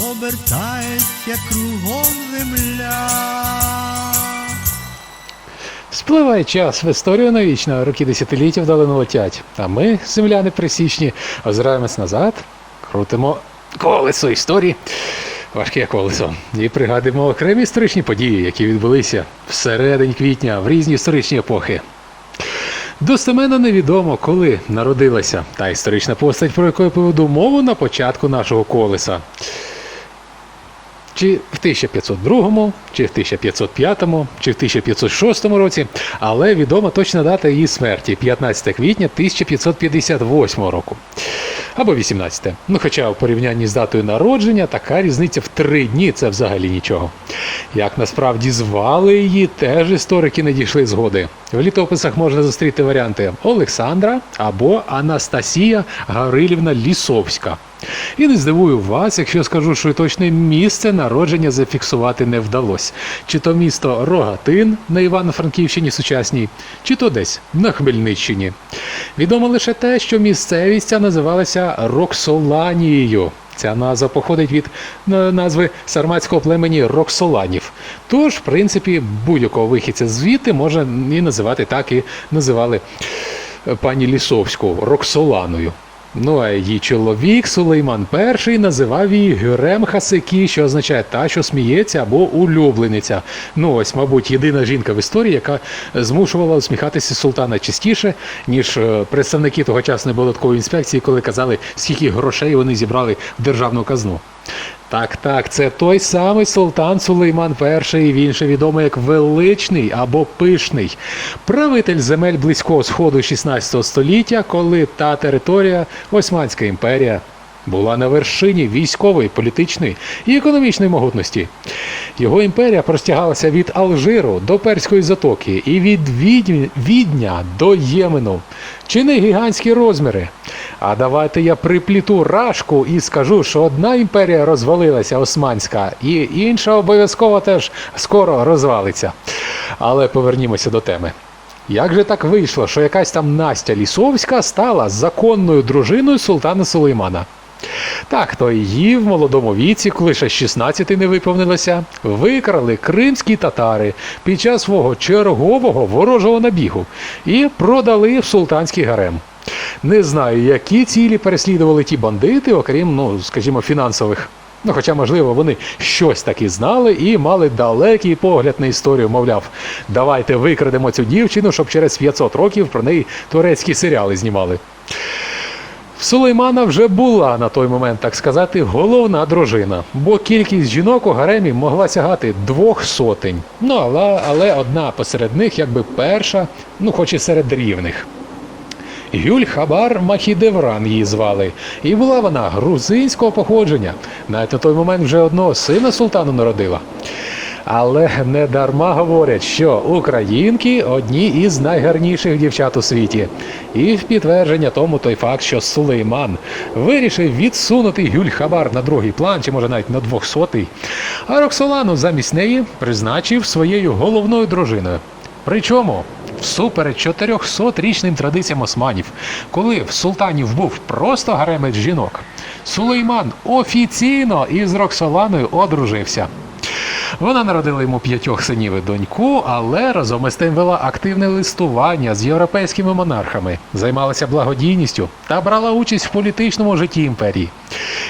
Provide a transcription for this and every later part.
обертається кругом земля. Спливає час в історію навічно, роки десятиліття вдалину летять. А ми, земляни присічні, озираємось назад, крутимо колесо історії, важке колесо, і пригадуємо окремі історичні події, які відбулися всередині квітня в різні історичні епохи. Достеменно невідомо, коли народилася та історична постать, про яку я поведу мову на початку нашого колеса. Чи в 1502, чи в 1505, чи в 1506 році, але відома точна дата її смерті 15 квітня 1558 року. Або 18. Ну, хоча в порівнянні з датою народження така різниця в три дні це взагалі нічого. Як насправді звали її, теж історики не дійшли згоди. В літописах можна зустріти варіанти Олександра або Анастасія Гаврилівна Лісовська. І не здивую вас, якщо скажу, що точне місце народження зафіксувати не вдалося. Чи то місто Рогатин на Івано-Франківщині сучасній, чи то десь на Хмельниччині. Відомо лише те, що місцевість ця називалася Роксоланією. Ця назва походить від е, назви сарматського племені Роксоланів. Тож, в принципі, будь-якого вихідця звідти можна і називати так, і називали е, пані Лісовську Роксоланою. Ну а її чоловік Сулейман І називав її Гюрем Хасикі, що означає та, що сміється або улюблениця. Ну ось, мабуть, єдина жінка в історії, яка змушувала усміхатися султана частіше, ніж е, представники тогочасної податкової інспекції, коли казали, скільки грошей вони зібрали в державну казну. Так, так, це той самий султан Сулейман І, він ще відомий як величний або пишний, правитель земель близького сходу 16 століття, коли та територія Османська імперія була на вершині військової, політичної і економічної могутності. Його імперія простягалася від Алжиру до Перської затоки і від Відня до Ємену. Чи не гігантські розміри? А давайте я припліту рашку і скажу, що одна імперія розвалилася османська, і інша обов'язково теж скоро розвалиться. Але повернімося до теми. Як же так вийшло, що якась там Настя Лісовська стала законною дружиною султана Сулеймана? Так, то її в молодому віці, коли ще 16 не виповнилося, викрали кримські татари під час свого чергового ворожого набігу і продали в султанський гарем. Не знаю, які цілі переслідували ті бандити, окрім, ну, скажімо, фінансових. Ну, хоча, можливо, вони щось таки знали і мали далекий погляд на історію, мовляв, давайте викрадемо цю дівчину, щоб через 500 років про неї турецькі серіали знімали. В Сулеймана вже була на той момент, так сказати, головна дружина, бо кількість жінок у гаремі могла сягати двох сотень. Ну, але, але одна посеред них, якби перша, ну хоч і серед рівних. Гюль Хабар Махідевран її звали, і була вона грузинського походження. Навіть на той момент вже одного сина султану народила. Але не дарма говорять, що українки одні із найгарніших дівчат у світі. І в підтвердження тому той факт, що Сулейман вирішив відсунути Гюль Хабар на другий план, чи може навіть на двохсотий, а Роксолану замість неї призначив своєю головною дружиною. Причому всупереч 400-річним традиціям османів, коли в султанів був просто гаремець жінок, Сулейман офіційно із Роксоланою одружився. Вона народила йому п'ятьох синів і доньку, але разом із тим вела активне листування з європейськими монархами, займалася благодійністю та брала участь в політичному житті імперії.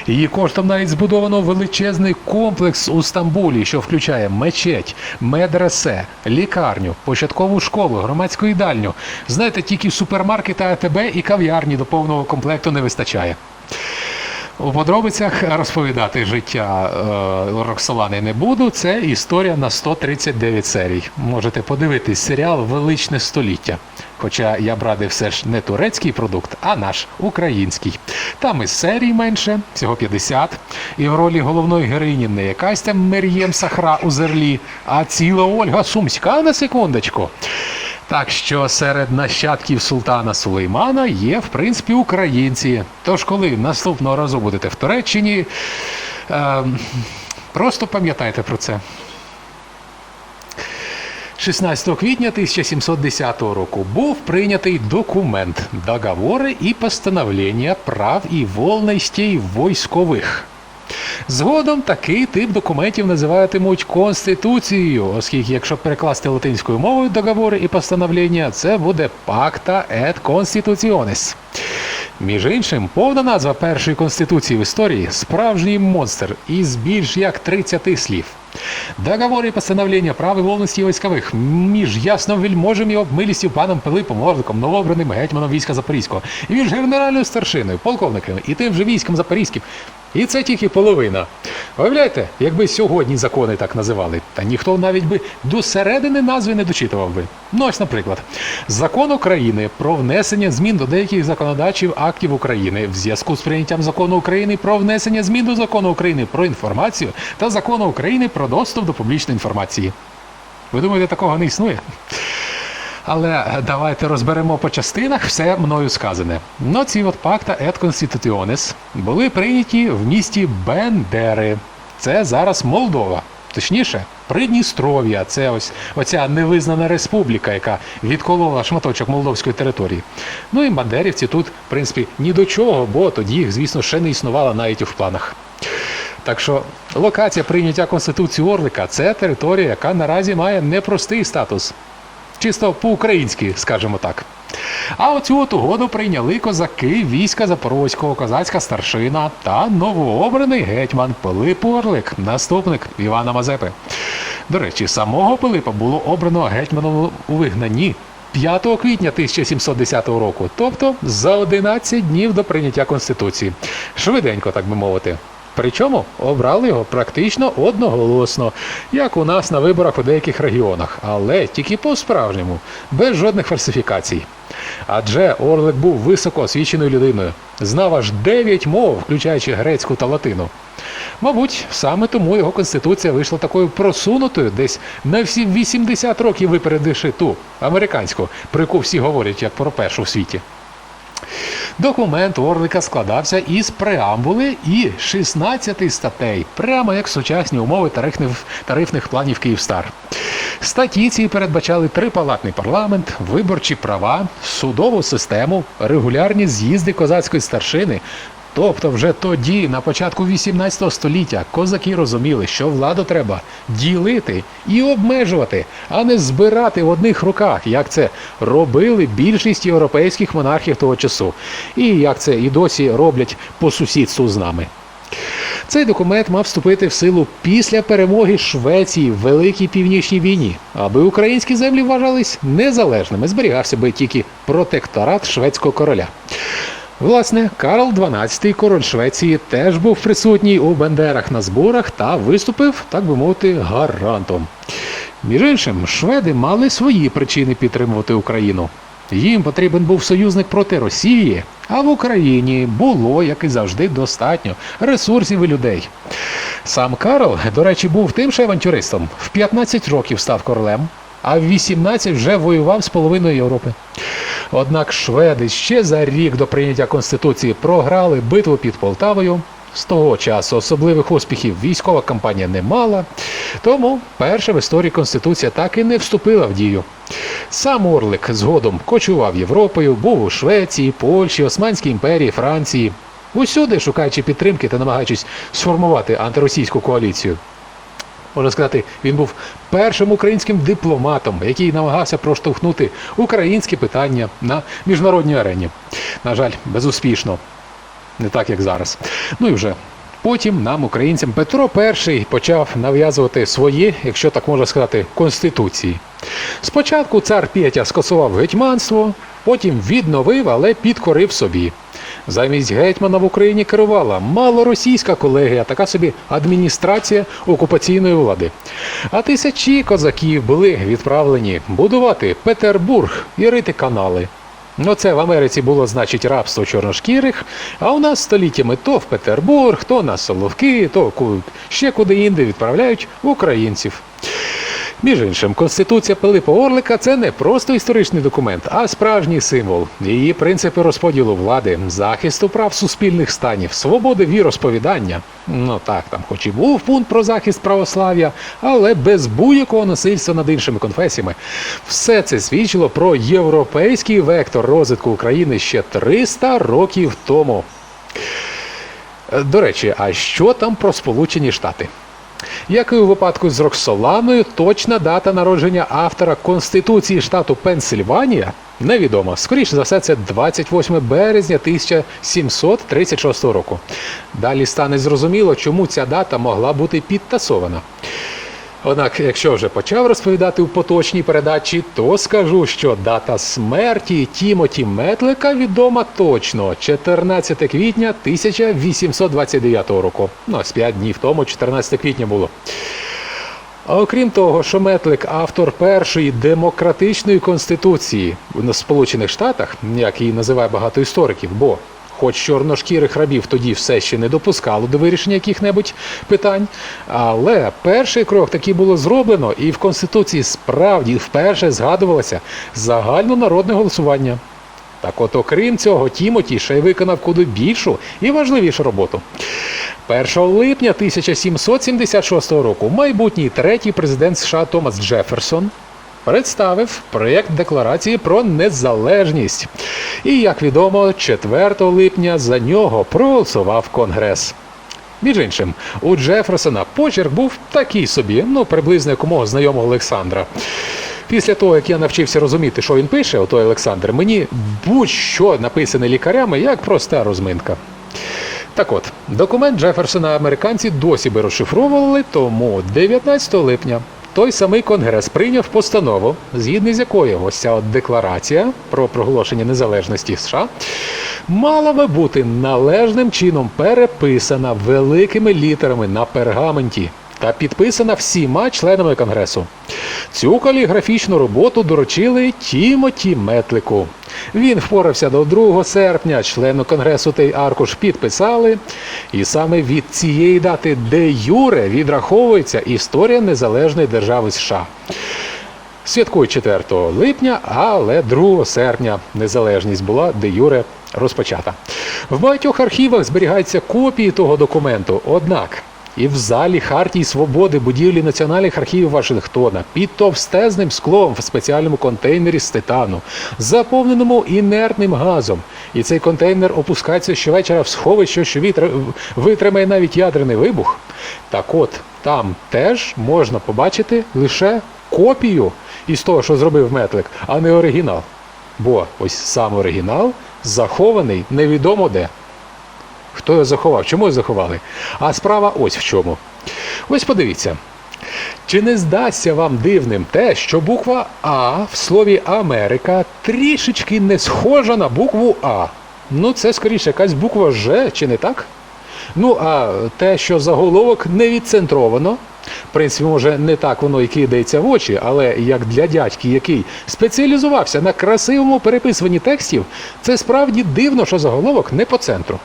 Її коштом навіть збудовано величезний комплекс у Стамбулі, що включає мечеть, медресе, лікарню, початкову школу, громадську їдальню. Знаєте, тільки супермаркета АТБ і кав'ярні до повного комплекту не вистачає. У подробицях розповідати життя е, Роксолани не буду. Це історія на 139 серій. Можете подивитись серіал Величне століття. Хоча я б радив все ж не турецький продукт, а наш український. Там із серій менше, всього 50. І в ролі головної героїні не якась там Мер'єм Сахра у зерлі, а ціла Ольга Сумська на секундочку. Так що серед нащадків султана Сулеймана є, в принципі, українці. Тож, коли наступного разу будете в Туреччині, е, просто пам'ятайте про це. 16 квітня 1710 року був прийнятий документ договори і постановлення прав і волностей військових. Згодом такий тип документів називатимуть Конституцією, оскільки, якщо перекласти латинською мовою договори і постановлення, це буде пакта et конституціонес. Між іншим, повна назва першої конституції в історії справжній монстр із більш як 30 слів. Договори і постановлення прав і волності військових між ясновельможем і обмилістю паном Пилипом Орликом, новообраним гетьманом війська Запорізького, і між генеральною старшиною, полковниками і тим же військом Запорізьким. І це тільки половина. Уявляєте, якби сьогодні закони так називали, та ніхто навіть би до середини назви не дочитував би. Ну ось, наприклад, закон України про внесення змін до деяких законодавчих актів України в зв'язку з прийняттям закону України про внесення змін до закону України про інформацію та закону України про доступ до публічної інформації. Ви думаєте, такого не існує? Але давайте розберемо по частинах все мною сказане. Ну, ці от пакта et Constitutiones були прийняті в місті Бендери. Це зараз Молдова. Точніше, Придністров'я. Це ось оця невизнана республіка, яка відколола шматочок молдовської території. Ну і бандерівці тут, в принципі, ні до чого, бо тоді їх, звісно, ще не існувало навіть у планах. Так що локація прийняття Конституції Орлика це територія, яка наразі має непростий статус. Чисто по-українськи, скажімо так. А оцю от угоду прийняли козаки війська Запорозького, козацька старшина та новообраний гетьман Пилип Орлик, наступник Івана Мазепи. До речі, самого Пилипа було обрано гетьманом у вигнанні 5 квітня 1710 року, тобто за 11 днів до прийняття Конституції. Швиденько, так би мовити. Причому обрали його практично одноголосно, як у нас на виборах у деяких регіонах, але тільки по-справжньому, без жодних фальсифікацій. Адже Орлик був високо освіченою людиною, знав аж 9 мов, включаючи грецьку та латину. Мабуть, саме тому його конституція вийшла такою просунутою, десь на всі 80 років випередивши ту американську, про яку всі говорять як про першу в світі. Документ Орлика складався із преамбули і 16 статей, прямо як сучасні умови тарифних, тарифних планів Київстар. Статті ці передбачали трипалатний парламент, виборчі права, судову систему, регулярні з'їзди козацької старшини. Тобто, вже тоді, на початку 18 століття, козаки розуміли, що владу треба ділити і обмежувати, а не збирати в одних руках, як це робили більшість європейських монархів того часу, і як це і досі роблять по сусідству з нами. Цей документ мав вступити в силу після перемоги Швеції в Великій Північній війні, аби українські землі вважались незалежними, зберігався би тільки протекторат шведського короля. Власне, Карл XII, король Швеції, теж був присутній у Бендерах на зборах та виступив, так би мовити, гарантом. Між іншим, шведи мали свої причини підтримувати Україну. Їм потрібен був союзник проти Росії, а в Україні було, як і завжди, достатньо ресурсів і людей. Сам Карл, до речі, був тим же авантюристом. В 15 років став королем, а в 18 вже воював з половиною Європи. Однак шведи ще за рік до прийняття Конституції програли битву під Полтавою. З того часу особливих успіхів військова кампанія не мала, тому перша в історії Конституція так і не вступила в дію. Сам Орлик згодом кочував Європою, був у Швеції, Польщі, Османській імперії, Франції, усюди шукаючи підтримки та намагаючись сформувати антиросійську коаліцію. Можна сказати, він був першим українським дипломатом, який намагався проштовхнути українське питання на міжнародній арені. На жаль, безуспішно, не так як зараз. Ну і вже потім нам, українцям, Петро І почав нав'язувати свої, якщо так можна сказати, конституції. Спочатку цар Петя скасував гетьманство, потім відновив, але підкорив собі. Замість гетьмана в Україні керувала малоросійська колегія, така собі адміністрація окупаційної влади. А тисячі козаків були відправлені будувати Петербург і рити канали. Ну, це в Америці було, значить, рабство чорношкірих, а у нас століттями то в Петербург, то на Соловки, то ще куди-інде відправляють українців. Між іншим, Конституція Пилипа Орлика це не просто історичний документ, а справжній символ. Її принципи розподілу влади, захисту прав суспільних станів, свободи віросповідання. Ну так, там хоч і був пункт про захист православ'я, але без будь-якого насильства над іншими конфесіями. Все це свідчило про європейський вектор розвитку України ще 300 років тому. До речі, а що там про Сполучені Штати? Як і у випадку з Роксоланою, точна дата народження автора Конституції штату Пенсильванія невідома. Скоріше за все, це 28 березня 1736 року. Далі стане зрозуміло, чому ця дата могла бути підтасована. Однак, якщо вже почав розповідати у поточній передачі, то скажу, що дата смерті Тімоті Метлика відома точно 14 квітня 1829 року. Ну, ось 5 днів тому, 14 квітня було. А окрім того, що Метлик автор першої демократичної конституції в Сполучених Штатах, як її називає багато істориків, бо хоч чорношкірих рабів тоді все ще не допускало до вирішення яких-небудь питань, але перший крок таки було зроблено, і в Конституції справді вперше згадувалося загальнонародне голосування. Так от, окрім цього, Тімоті ще й виконав куди більшу і важливішу роботу. 1 липня 1776 року майбутній третій президент США Томас Джеферсон представив проєкт декларації про незалежність. І, як відомо, 4 липня за нього проголосував Конгрес. Між іншим, у Джеферсона почерк був такий собі, ну приблизно як у мого знайомого Олександра. Після того, як я навчився розуміти, що він пише, отой Олександр, мені будь-що написане лікарями, як проста розминка. Так от, документ Джеферсона американці досі би розшифровували, тому 19 липня той самий конгрес прийняв постанову, згідно з якою ось ця от декларація про проголошення незалежності США мала би бути належним чином переписана великими літерами на пергаменті та підписана всіма членами конгресу. Цю каліграфічну роботу доручили Тімоті Метлику. Він впорався до 2 серпня, члени конгресу той аркуш підписали, і саме від цієї дати де юре відраховується історія незалежної держави США. Святкують 4 липня, але 2 серпня незалежність була де юре розпочата. В багатьох архівах зберігаються копії того документу, однак. І в залі Хартії Свободи будівлі Національних архівів Вашингтона під товстезним склом в спеціальному контейнері з титану, заповненому інертним газом. І цей контейнер опускається щовечора в сховище, що витримає навіть ядерний вибух. Так от, там теж можна побачити лише копію із того, що зробив Метлик, а не оригінал. Бо ось сам оригінал захований невідомо де. Хто його заховав? Чому його заховали? А справа ось в чому. Ось подивіться. Чи не здасться вам дивним те, що буква А в слові Америка трішечки не схожа на букву А? Ну, це скоріше якась буква Ж, чи не так? Ну, а те, що заголовок не відцентровано, в принципі, може, не так воно і кидається в очі, але як для дядьки, який спеціалізувався на красивому переписуванні текстів, це справді дивно, що заголовок не по центру.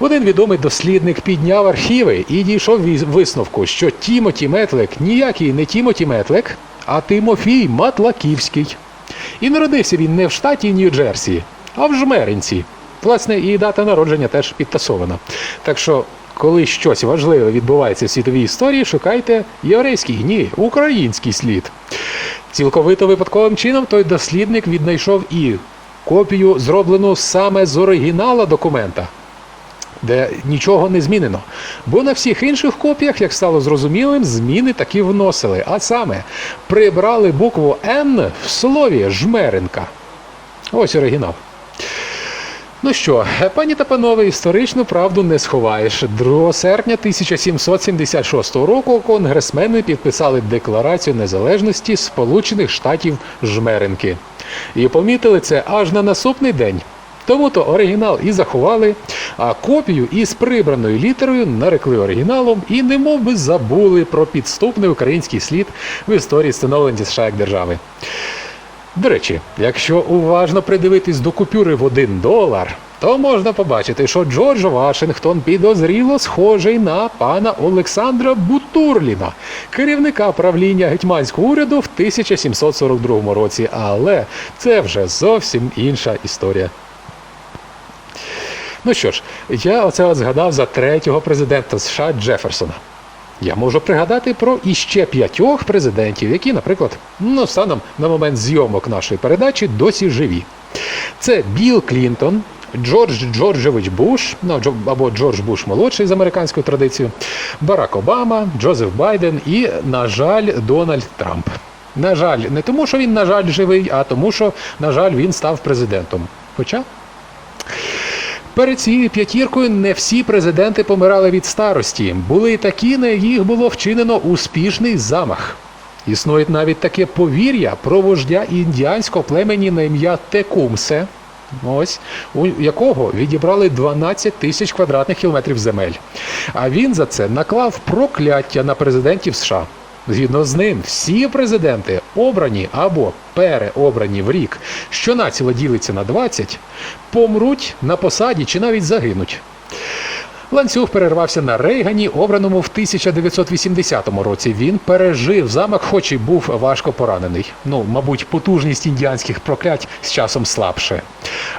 Один відомий дослідник підняв архіви і дійшов висновку, що Тімоті Метлик ніякий не Тімоті Метлик, а Тимофій Матлаківський. І народився він не в штаті Нью-Джерсі, а в Жмеринці. Власне, і дата народження теж підтасована. Так що, коли щось важливе відбувається в світовій історії, шукайте єврейський, ні, український слід. Цілковито випадковим чином той дослідник віднайшов і копію, зроблену саме з оригінала документа де нічого не змінено. Бо на всіх інших копіях, як стало зрозумілим, зміни таки вносили. А саме прибрали букву Н в слові жмеренка. Ось оригінал. Ну що, пані та панове, історичну правду не сховаєш. 2 серпня 1776 року конгресмени підписали Декларацію незалежності Сполучених Штатів Жмеренки. І помітили це аж на наступний день. Тому то оригінал і заховали, а копію із прибраною літерою нарекли оригіналом і немов би забули про підступний український слід в історії становлення США як держави. До речі, якщо уважно придивитись до купюри в 1 долар, то можна побачити, що Джордж Вашингтон підозріло схожий на пана Олександра Бутурліна, керівника правління гетьманського уряду в 1742 році. Але це вже зовсім інша історія. Ну що ж, я оце от згадав за третього президента США Джеферсона. Я можу пригадати про іще п'ятьох президентів, які, наприклад, ну, станом на момент зйомок нашої передачі досі живі. Це Білл Клінтон, Джордж Джорджович Буш, ну, або Джордж Буш молодший з американською традицією, Барак Обама, Джозеф Байден і, на жаль, Дональд Трамп. На жаль, не тому, що він, на жаль, живий, а тому, що, на жаль, він став президентом. Хоча Перед цією п'ятіркою не всі президенти помирали від старості. Були й такі, на яких було вчинено успішний замах. Існує навіть таке повір'я про вождя індіанського племені на ім'я Текумсе, ось, у якого відібрали 12 тисяч квадратних кілометрів земель. А він за це наклав прокляття на президентів США. Згідно з ним, всі президенти, обрані або переобрані в рік, що націло ділиться на 20, помруть на посаді чи навіть загинуть. Ланцюг перервався на Рейгані, обраному в 1980 році. Він пережив замах, хоч і був важко поранений. Ну, мабуть, потужність індіанських проклять з часом слабше.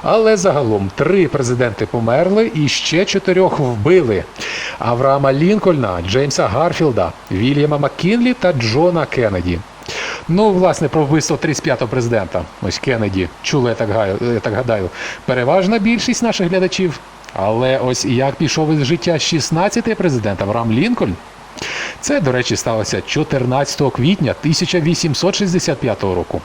Але загалом три президенти померли і ще чотирьох вбили: Авраама Лінкольна, Джеймса Гарфілда, Вільяма Маккінлі та Джона Кеннеді. Ну, власне, про вбивство 35-го президента, ось Кеннеді, чули, я так, гаю, я так гадаю, переважна більшість наших глядачів. Але ось як пішов із життя 16-й президент Авраам Лінкольн. Це, до речі, сталося 14 квітня 1865 року.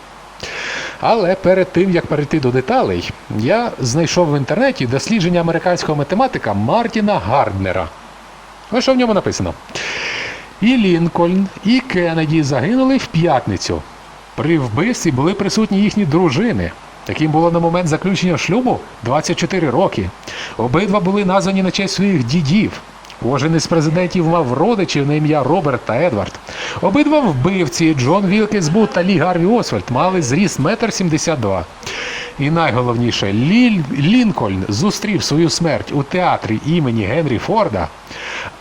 Але перед тим як перейти до деталей, я знайшов в інтернеті дослідження американського математика Мартіна Гарднера. Ось що в ньому написано. І Лінкольн, і Кеннеді загинули в п'ятницю. При вбивстві були присутні їхні дружини, яким було на момент заключення шлюбу 24 роки. Обидва були названі на честь своїх дідів. Кожен із президентів мав родичів на ім'я Роберт та Едвард. Обидва вбивці Джон Вілкес Бут та Лі Гарві Освальд мали зріст 1,72 м. І найголовніше, Ліль... Лінкольн зустрів свою смерть у театрі імені Генрі Форда,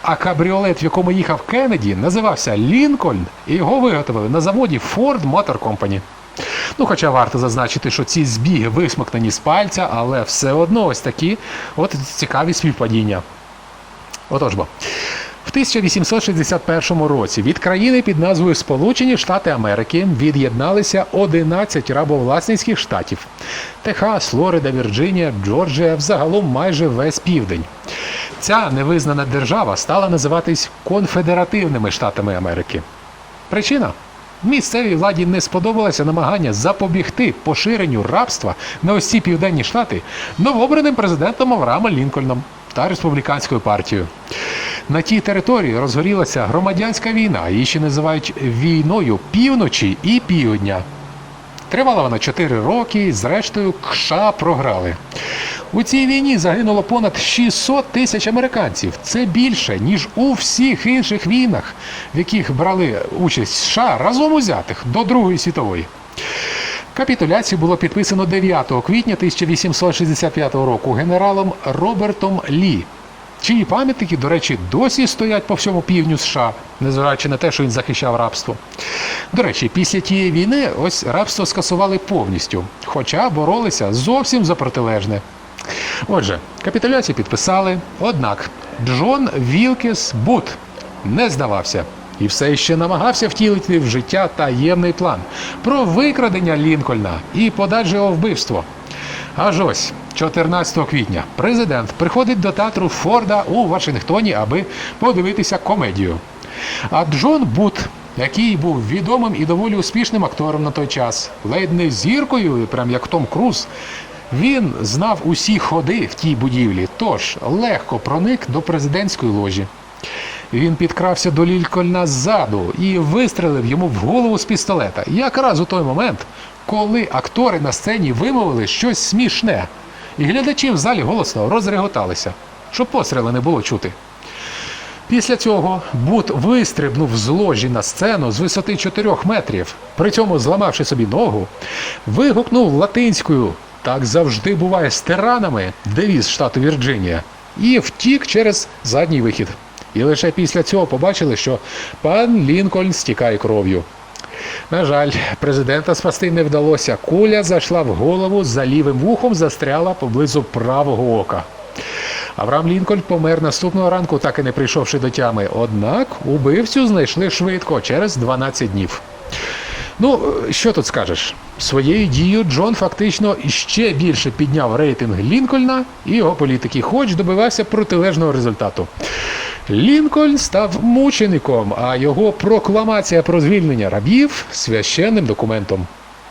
а кабріолет, в якому їхав Кеннеді, називався Лінкольн, і його виготовили на заводі Ford Motor Company. Ну, хоча варто зазначити, що ці збіги висмоктані з пальця, але все одно ось такі от цікаві співпадіння. Отож бо. В 1861 році від країни під назвою Сполучені Штати Америки від'єдналися 11 рабовласницьких штатів: Техас, Флорида, Вірджинія, Джорджія, взагалом майже весь південь. Ця невизнана держава стала називатись Конфедеративними Штатами Америки. Причина? Місцевій владі не сподобалося намагання запобігти поширенню рабства на ці південні штати новообраним президентом Авраамом Лінкольном та республіканською партією. На тій території розгорілася громадянська війна, її ще називають війною півночі і півдня. Тривала вона 4 роки, зрештою КША програли. У цій війні загинуло понад 600 тисяч американців. Це більше, ніж у всіх інших війнах, в яких брали участь США разом узятих до Другої світової. Капітуляцію було підписано 9 квітня 1865 року генералом Робертом Лі, чиї пам'ятники, до речі, досі стоять по всьому півдню США, незважаючи на те, що він захищав рабство. До речі, після тієї війни ось рабство скасували повністю, хоча боролися зовсім за протилежне. Отже, капітуляцію підписали, однак Джон Вілкес Бут не здавався і все ще намагався втілити в життя таємний план про викрадення Лінкольна і подальше його вбивство. Аж ось 14 квітня президент приходить до театру Форда у Вашингтоні, аби подивитися комедію. А Джон Бут, який був відомим і доволі успішним актором на той час, ледь не зіркою, прям як Том Круз, він знав усі ходи в тій будівлі, тож легко проник до президентської ложі. Він підкрався до Лількольна ззаду і вистрелив йому в голову з пістолета, якраз у той момент, коли актори на сцені вимовили щось смішне. і глядачі в залі голосно розреготалися, щоб постріли не було чути. Після цього Бут вистрибнув з ложі на сцену з висоти 4 метрів, при цьому зламавши собі ногу, вигукнув латинською так завжди буває з тиранами, девіз штату Вірджинія, і втік через задній вихід. І лише після цього побачили, що пан Лінкольн стікає кров'ю. На жаль, президента спасти не вдалося. Куля зайшла в голову за лівим вухом, застряла поблизу правого ока. Авраам Лінкольн помер наступного ранку, так і не прийшовши до тями. Однак убивцю знайшли швидко, через 12 днів. Ну, що тут скажеш? Своєю дією Джон фактично ще більше підняв рейтинг Лінкольна і його політики, хоч добивався протилежного результату. Лінкольн став мучеником, а його прокламація про звільнення рабів священним документом.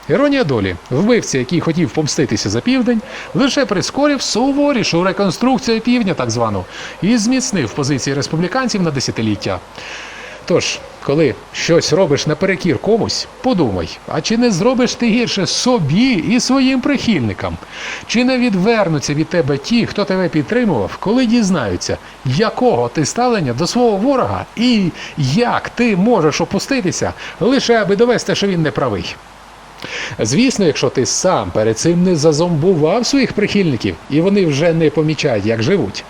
Іронія долі, вбивця, який хотів помститися за південь, лише прискорив суворішу реконструкцію півдня, так звану, і зміцнив позиції республіканців на десятиліття. Тож, коли щось робиш наперекір комусь, подумай, а чи не зробиш ти гірше собі і своїм прихильникам? Чи не відвернуться від тебе ті, хто тебе підтримував, коли дізнаються, якого ти ставлення до свого ворога і як ти можеш опуститися, лише аби довести, що він не правий? Звісно, якщо ти сам перед цим не зазомбував своїх прихильників, і вони вже не помічають, як живуть.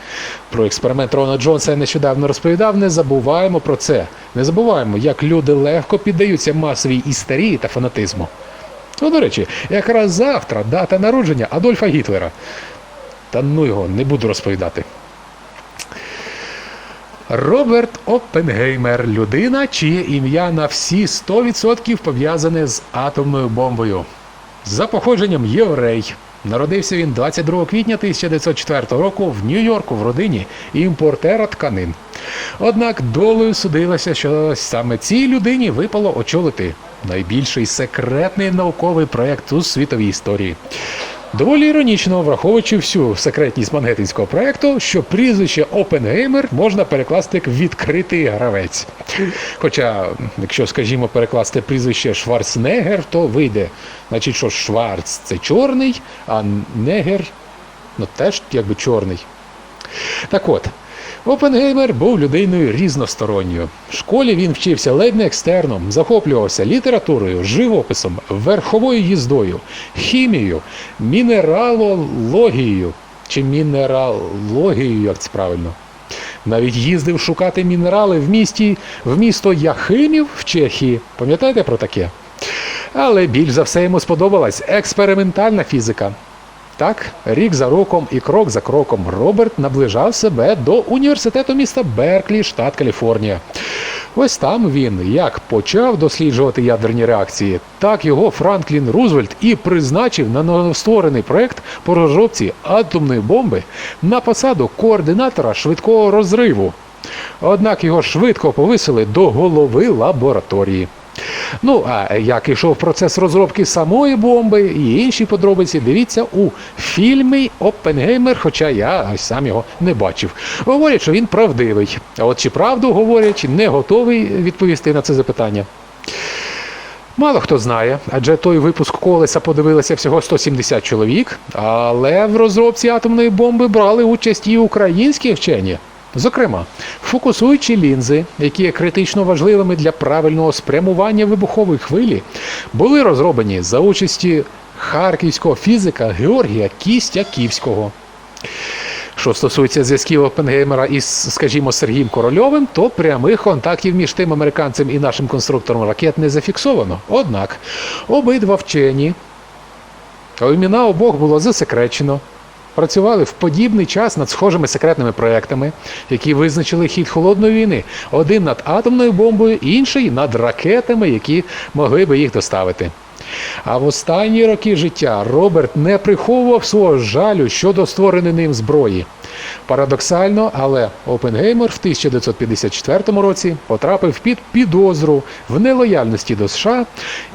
Про експеримент Рона Джонса я нещодавно розповідав. Не забуваємо про це. Не забуваємо, як люди легко піддаються масовій істерії та фанатизму. Ну, до речі, якраз завтра дата народження Адольфа Гітлера. Та ну його не буду розповідати. Роберт Оппенгеймер людина, чиє ім'я на всі 100% пов'язане з атомною бомбою. За походженням єврей. Народився він 22 квітня 1904 року в Нью-Йорку в родині імпортера тканин. Однак долею судилося, що саме цій людині випало очолити найбільший секретний науковий проєкт у світовій історії. Доволі іронічно, враховуючи всю секретність мангеттинського проекту, що прізвище Опенгеймер можна перекласти як відкритий гравець. Хоча, якщо, скажімо, перекласти прізвище Шварцнегер, то вийде. Значить, що Шварц це чорний, а Негер ну теж якби чорний. Так от, Опенгеймер був людиною різносторонньою. В школі він вчився ледь не екстерном, захоплювався літературою, живописом, верховою їздою, хімією, мінералологією чи мінералогією, як це правильно. Навіть їздив шукати мінерали в місті в місто Яхимів в Чехії. Пам'ятаєте про таке? Але більш за все йому сподобалась експериментальна фізика. Так, рік за роком і крок за кроком Роберт наближав себе до університету міста Берклі, штат Каліфорнія. Ось там він як почав досліджувати ядерні реакції, так його Франклін Рузвельт і призначив на новостворений проект по розробці атомної бомби на посаду координатора швидкого розриву. Однак його швидко повисили до голови лабораторії. Ну, а як ішов процес розробки самої бомби і інші подробиці, дивіться у фільмі Оппенгеймер, хоча я сам його не бачив. Говорять, що він правдивий. А от чи правду говорять, не готовий відповісти на це запитання. Мало хто знає, адже той випуск колеса подивилися всього 170 чоловік, але в розробці атомної бомби брали участь і українські вчені. Зокрема, фокусуючі лінзи, які є критично важливими для правильного спрямування вибухової хвилі, були розроблені за участі харківського фізика Георгія Кістяківського. Що стосується зв'язків Опенгеймера із, скажімо, Сергієм Корольовим, то прямих контактів між тим американцем і нашим конструктором ракет не зафіксовано. Однак обидва вчені, а імена обох було засекречено, працювали в подібний час над схожими секретними проектами, які визначили хід холодної війни. Один над атомною бомбою, інший над ракетами, які могли би їх доставити. А в останні роки життя Роберт не приховував свого жалю щодо створеної ним зброї. Парадоксально, але Опенгеймер в 1954 році потрапив під підозру в нелояльності до США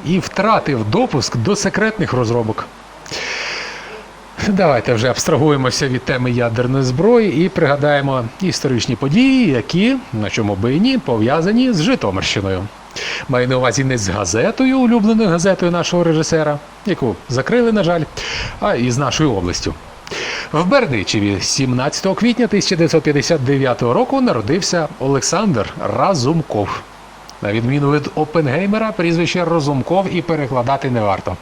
і втратив допуск до секретних розробок. Давайте вже абстрагуємося від теми ядерної зброї і пригадаємо історичні події, які, на чому би і ні, пов'язані з Житомирщиною. Маю на увазі не з газетою, улюбленою газетою нашого режисера, яку закрили, на жаль, а і з нашою областю. В Бердичеві 17 квітня 1959 року народився Олександр Разумков. На відміну від Опенгеймера, прізвище Розумков і перекладати не варто.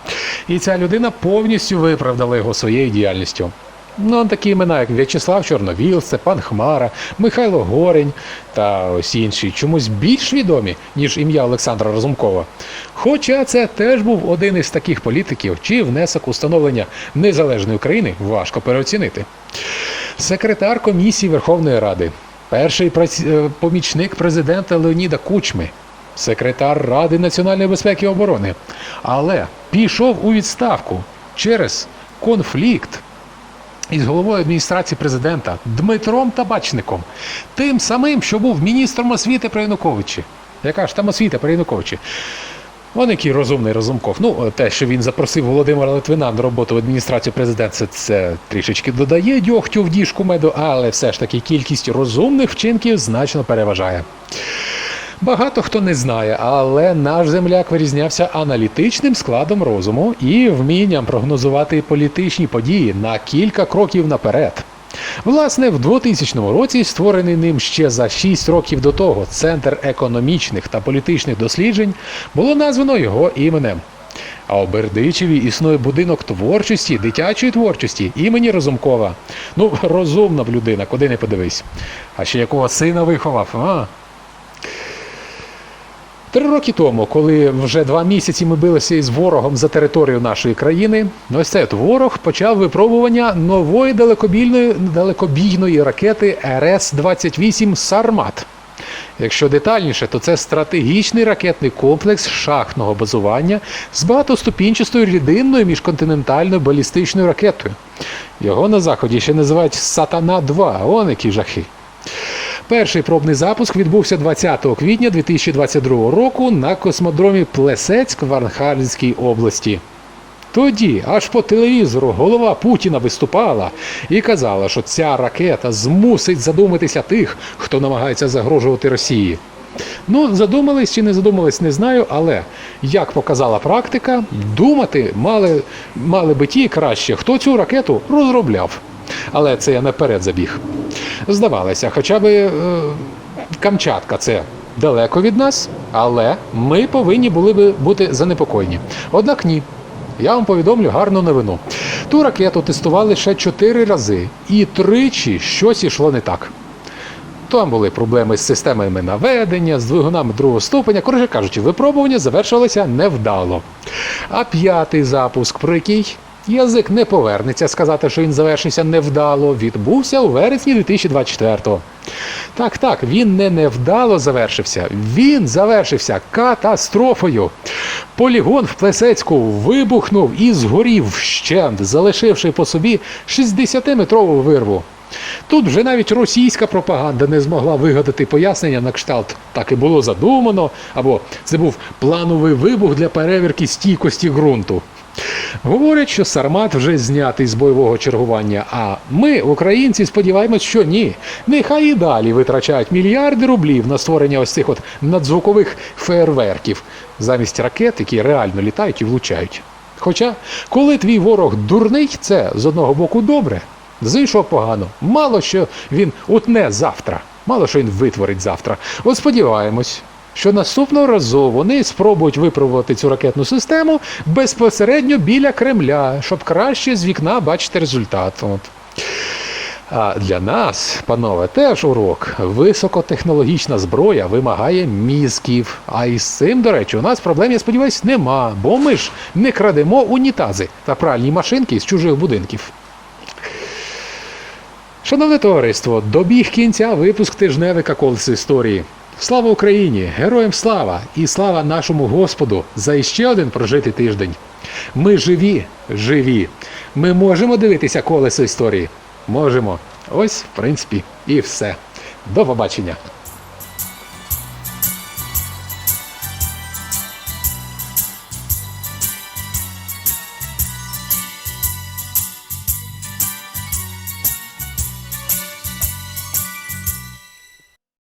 І ця людина повністю виправдала його своєю діяльністю. Ну, такі імена, як В'ячеслав Чорновіл, Степан Хмара, Михайло Горень та ось інші чомусь більш відомі, ніж ім'я Олександра Разумкова. Хоча це теж був один із таких політиків, чий внесок у становлення незалежної України важко переоцінити. Секретар комісії Верховної Ради, перший е, помічник президента Леоніда Кучми, секретар Ради національної безпеки і оборони, але пішов у відставку через конфлікт із головою адміністрації президента Дмитром Табачником, тим самим, що був міністром освіти при Януковичі. Яка ж там освіта при Януковичі? Вон який розумний Разумков. Ну, те, що він запросив Володимира Литвина на роботу в адміністрацію президента, це трішечки додає дьогтю в діжку меду, але все ж таки кількість розумних вчинків значно переважає. Багато хто не знає, але наш земляк вирізнявся аналітичним складом розуму і вмінням прогнозувати політичні події на кілька кроків наперед. Власне, в 2000 році створений ним ще за 6 років до того Центр економічних та політичних досліджень було названо його іменем. А у Бердичеві існує будинок творчості, дитячої творчості імені Розумкова. Ну, розумна б людина, куди не подивись. А ще якого сина виховав, а? Три роки тому, коли вже два місяці ми билися із ворогом за територію нашої країни, ось цей ворог почав випробування нової далекобійної, далекобійної ракети РС-28 Сармат. Якщо детальніше, то це стратегічний ракетний комплекс шахтного базування з багатоступінчастою рідинною міжконтинентальною балістичною ракетою. Його на заході ще називають Сатана-2, он які жахи. Перший пробний запуск відбувся 20 квітня 2022 року на космодромі Плесецьк в Архангельській області. Тоді аж по телевізору голова Путіна виступала і казала, що ця ракета змусить задуматися тих, хто намагається загрожувати Росії. Ну, задумались чи не задумались, не знаю, але як показала практика, думати мали, мали би ті краще, хто цю ракету розробляв. Але це я наперед забіг. Здавалося, хоча б е, Камчатка це далеко від нас, але ми повинні були би бути занепокоєні. Однак ні. Я вам повідомлю гарну новину. Ту ракету тестували ще чотири рази, і тричі щось ішло не так. Там були проблеми з системами наведення, з двигунами другого ступеня. Коротше кажучи, випробування завершилося невдало. А п'ятий запуск, про який язик не повернеться сказати, що він завершився невдало, відбувся у вересні 2024-го. Так, так, він не невдало завершився, він завершився катастрофою. Полігон в Плесецьку вибухнув і згорів вщент, залишивши по собі 60-метрову вирву. Тут вже навіть російська пропаганда не змогла вигадати пояснення на кшталт так і було задумано, або це був плановий вибух для перевірки стійкості ґрунту. Говорять, що Сармат вже знятий з бойового чергування, а ми, українці, сподіваємось, що ні. Нехай і далі витрачають мільярди рублів на створення ось цих от надзвукових фейерверків замість ракет, які реально літають і влучають. Хоча, коли твій ворог дурний, це з одного боку добре, з іншого погано. Мало що він утне завтра, мало що він витворить завтра. От сподіваємось, що наступного разу вони спробують випробувати цю ракетну систему безпосередньо біля Кремля, щоб краще з вікна бачити результат. От. А для нас, панове, теж урок. Високотехнологічна зброя вимагає мізків. А із цим, до речі, у нас проблем, я сподіваюся, нема, бо ми ж не крадемо унітази та пральні машинки з чужих будинків. Шановне товариство, добіг кінця випуск тижневика колес історії. Слава Україні! Героям слава! І слава нашому Господу за іще один прожитий тиждень. Ми живі, живі. Ми можемо дивитися колесо історії. Можемо. Ось, в принципі, і все. До побачення.